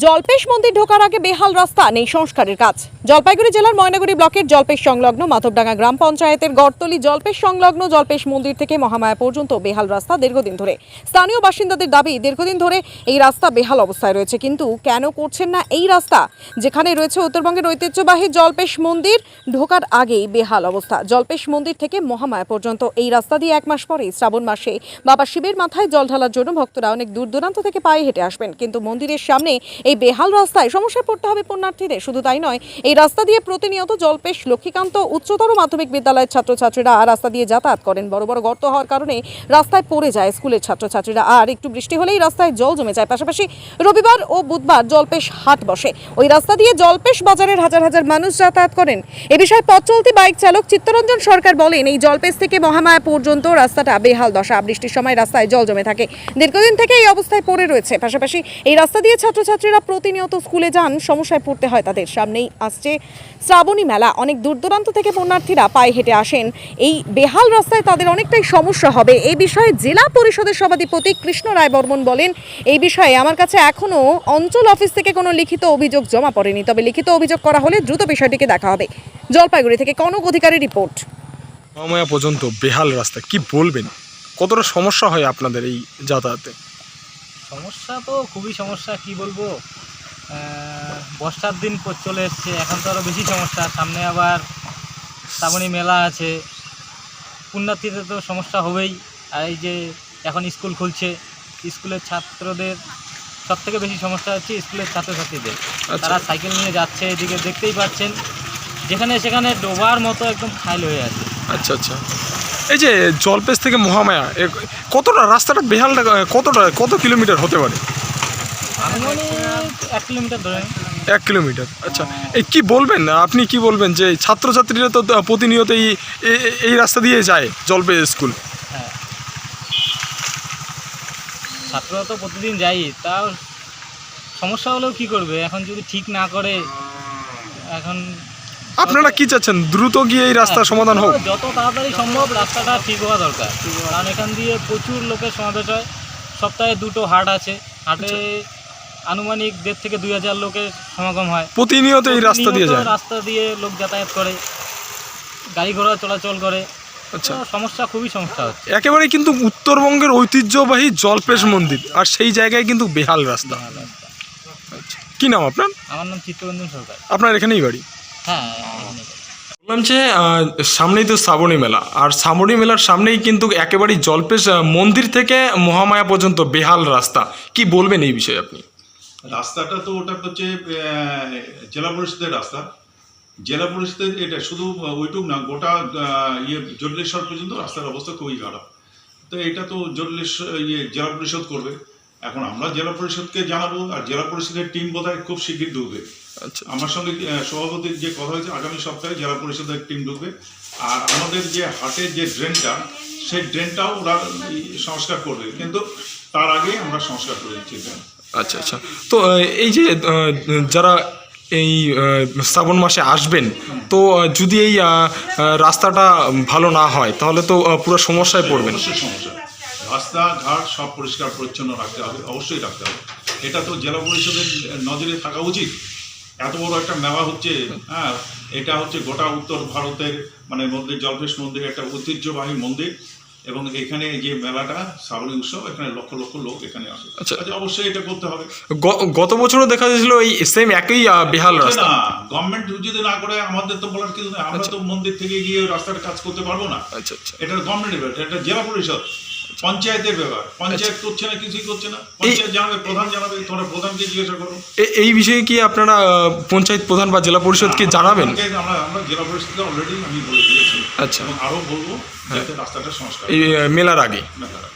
জলপেশ মন্দির ঢোকার আগে বেহাল রাস্তা, নেই সংস্কারের কাজ। জলপাইগুড়ি জেলার ময়নাগুড়ি ব্লকের জলপেশ সংলগ্ন মাধবডাঙ্গা গ্রাম পঞ্চায়েতের গড়তলি জলপেশ সংলগ্ন জলপেশ মন্দির থেকে মহামায়া পর্যন্ত বেহাল রাস্তা দীর্ঘদিন ধরে। স্থানীয় বাসিন্দাদের দাবি, দীর্ঘদিন ধরে এই রাস্তা বেহাল অবস্থায় রয়েছে। কিন্তু কেন করছেন না এই রাস্তা? যেখানে রয়েছে উত্তরবঙ্গের ঐতিহ্যবাহী জলপেশ মন্দির, ঢোকার আগেই বেহাল অবস্থা। জলপেশ মন্দির থেকে মহামায়া পর্যন্ত এই রাস্তা দিয়ে এক মাস পরে শ্রাবণ মাসে বাবা শিবের মাথায় জল ঢালার জন্য ভক্তরা অনেক দূর দূরান্ত থেকে পায়ে হেঁটে আসবেন। কিন্তু মন্দিরের সামনে এই বেহাল রাস্তায় সমস্যায় পড়তে হবে পুণ্যার্থীদের। শুধু তাই নয়, এই রাস্তা দিয়ে প্রতিনিয়ত জলপেশ, লক্ষ্মীকান্ত উচ্চতর মাধ্যমিক বিদ্যালয়ের ছাত্রছাত্রীরা রাস্তা দিয়ে যাতায়াত করেন। বড় বড় গর্ত হওয়ার কারণে রাস্তায় পড়ে যায় স্কুলের ছাত্রছাত্রীরা। আর একটু বৃষ্টি হলেই রাস্তায় জল জমে যায়। পাশাপাশি রবিবার ও বুধবার জলপেশ হাট বসে। ওই রাস্তা দিয়ে জলপেশ বাজারের হাজার হাজার মানুষ যাতায়াত করেন। এ বিষয়ে পথ চলতি বাইক চালক চিত্তরঞ্জন সরকার বলেন, এই জলপেশ থেকে মহামায়া পর্যন্ত রাস্তাটা বেহাল দশা। বৃষ্টির সময় রাস্তায় জল জমে থাকে। দীর্ঘদিন থেকে এই অবস্থায় পড়ে রয়েছে। পাশাপাশি এই রাস্তা দিয়ে ছাত্রছাত্রীরা প্রতিনিয়ত স্কুলে যান, সমস্যায় পড়তে হয় তাদের সামনেই আসছে শ্রাবণী মেলা। অনেক দূর দূরান্ত থেকে পুণ্যার্থীরা পায়ে হেঁটে আসেন। এই বেহাল রাস্তায় তাদের অনেকটাই সমস্যা হবে। এই বিষয়ে জেলা পরিষদের সভাধিপতি কৃষ্ণ রায় বর্মন বলেন, এই বিষয়ে আমার কাছে এখনও অঞ্চল অফিস থেকে কোনো লিখিত অভিযোগ জমা পড়েনি। তবে লিখিত অভিযোগ করা হলে দ্রুত বিষয়টিকে দেখা হবে। জলপাইগুড়ি থেকে কনক অধিকারী রিপোর্ট। পর্যন্ত বেহাল রাস্তা, কি বলবেন? কতটা সমস্যা হয় আপনাদের এই যাতায়াতে? সমস্যা তো খুবই সমস্যা কি বলব? বর্ষার দিন চলে এসছে এখন তো আরও বেশি সমস্যা। সামনে আবার শ্রাবণী মেলা আছে। পুণ্যার্থীদের তো সমস্যা হবেই। আর এই যে এখন স্কুল খুলছে স্কুলের ছাত্রদের সব থেকে বেশি সমস্যা হচ্ছে স্কুলের ছাত্রছাত্রীদের। আচ্ছা। তারা সাইকেল নিয়ে যাচ্ছে এদিকে দেখতেই পাচ্ছেন। যেখানে সেখানে ডোবার মতো একদম খাইল হয়ে আছে। আচ্ছা আচ্ছা। এই যে জলপেশ থেকে মহামায়া কতটা রাস্তাটা বেহালটা কতটা কত কিলোমিটার হতে পারে? এক কিলোমিটার ধরে। এক কিলোমিটার আচ্ছা। এই কি বলবেন? আপনি কি বলবেন যে ছাত্রছাত্রীরা তো প্রতিনিয়ত এই এই রাস্তা দিয়ে যায় জলপেশ স্কুল? হ্যাঁ। ছাত্ররা তো প্রতিদিন যাই তাও সমস্যা হলেও কি করবে? এখন যদি ঠিক না করে এখন আপনারা কি চাচ্ছেন? দ্রুত গিয়ে এই রাস্তার সমাধান হোক। যত তাড়াতাড়ি সম্ভব রাস্তাটা ঠিক হওয়া দরকার। কারণ এখান দিয়ে প্রচুর লোকের সমাবেশ হয়। সপ্তাহে দুটো হাট আছে। হাটে আনুমানিক দেড় থেকে দুই হাজার লোকের সমাগম হয়। প্রতিনিয়ত এই রাস্তা দিয়ে যায়। রাস্তা দিয়ে লোক যাতায়াত করে গাড়ি ঘোড়া চলাচল করে। আচ্ছা। সমস্যা খুবই সমস্যা হচ্ছে। একেবারে কিন্তু উত্তরবঙ্গের ঐতিহ্যবাহী জলপেশ মন্দির। আর সেই জায়গায় কিন্তু বেহাল রাস্তা। আচ্ছা। কি নাম আপনার? আমার নাম চিত্তরঞ্জন সরকার। আপনার এখানেই বাড়ি? হ্যাঁ বললাম যে সামনেই তো শ্রাবণী মেলা। আর শ্রাবণী মেলার সামনেই কিন্তু একেবারেই জলপেশ মন্দির থেকে মহামায়া পর্যন্ত বেহাল রাস্তা। কি বলবেন এই বিষয়ে আপনি? রাস্তাটা তো ওটা হচ্ছে জেলা পরিষদের রাস্তা। জেলা পরিষদের এটা শুধু ওইটুক না, গোটা ইয়ে জটিলেশ্বর পর্যন্ত রাস্তার অবস্থা খুবই খারাপ। তো এটা তো জটিলেশ্বর ইয়ে জেলা পরিষদ করবে। এখন আমরা জেলা পরিষদকে জানাব, আর জেলা পরিষদের টিম বোধহয় খুব শিগগির ঢুকবে। আমার সঙ্গে সভাপতির যে কথা হয়েছে আগামী সপ্তাহে জেলা পরিষদের টিম ঢুকবে। আর আমাদের যে হাটের যে ড্রেনটা সেই ড্রেনটাও ওরা সংস্কার করবে। কিন্তু তার আগে আমরা সংস্কার করে দিচ্ছি আচ্ছা আচ্ছা। তো এই যে যারা এই শ্রাবণ মাসে আসবেন তো যদি এই রাস্তাটা ভালো না হয় তাহলে তো পুরো সমস্যায় পড়বেন। সমস্যা। রাস্তা ঘাট সব পরিষ্কার পরিচ্ছন্ন রাখতে হবে অবশ্যই রাখতে হবে। এটা তো জেলা পরিষদের নজরে থাকা উচিত। এত বড় একটা মেলা হচ্ছে হ্যাঁ এটা হচ্ছে গোটা উত্তর ভারতের মানে মন্দির জলপেশ মন্দির একটা ঐতিহ্যবাহী মন্দির এবং এখানে যে মেলাটা শ্রাবণী উৎসব এখানে লক্ষ লক্ষ লোক এখানে আসে। আচ্ছা। আচ্ছা অবশ্যই এটা করতে হবে। গত বছরও দেখা যাচ্ছিল এই সেম একই বেহাল রাস্তা। না গভর্নমেন্ট যদি না করে আমাদের তো বলার কিছু নেই। আমরা তো মন্দির থেকে গিয়ে রাস্তাটা কাজ করতে পারব না। আচ্ছা আচ্ছা। এটা গভর্নমেন্টের এটা জেলা পরিষদ। পঞ্চায়েতের ব্যাপার। পঞ্চায়েত করছে না কিছুই করছে না। পঞ্চায়েত জানাবে প্রধান জানাবে তোমরা প্রধানকে জিজ্ঞাসা করো। এই বিষয়ে কি আপনারা পঞ্চায়েত প্রধান বা জেলা পরিষদকে জানাবেন? আমরা আমরা জেলা পরিষদকে অলরেডি আমি বলে দিয়েছি। আচ্ছা। আরও বলব যাতে রাস্তাটা সংস্কার এই মেলার আগে। মেলার আগে।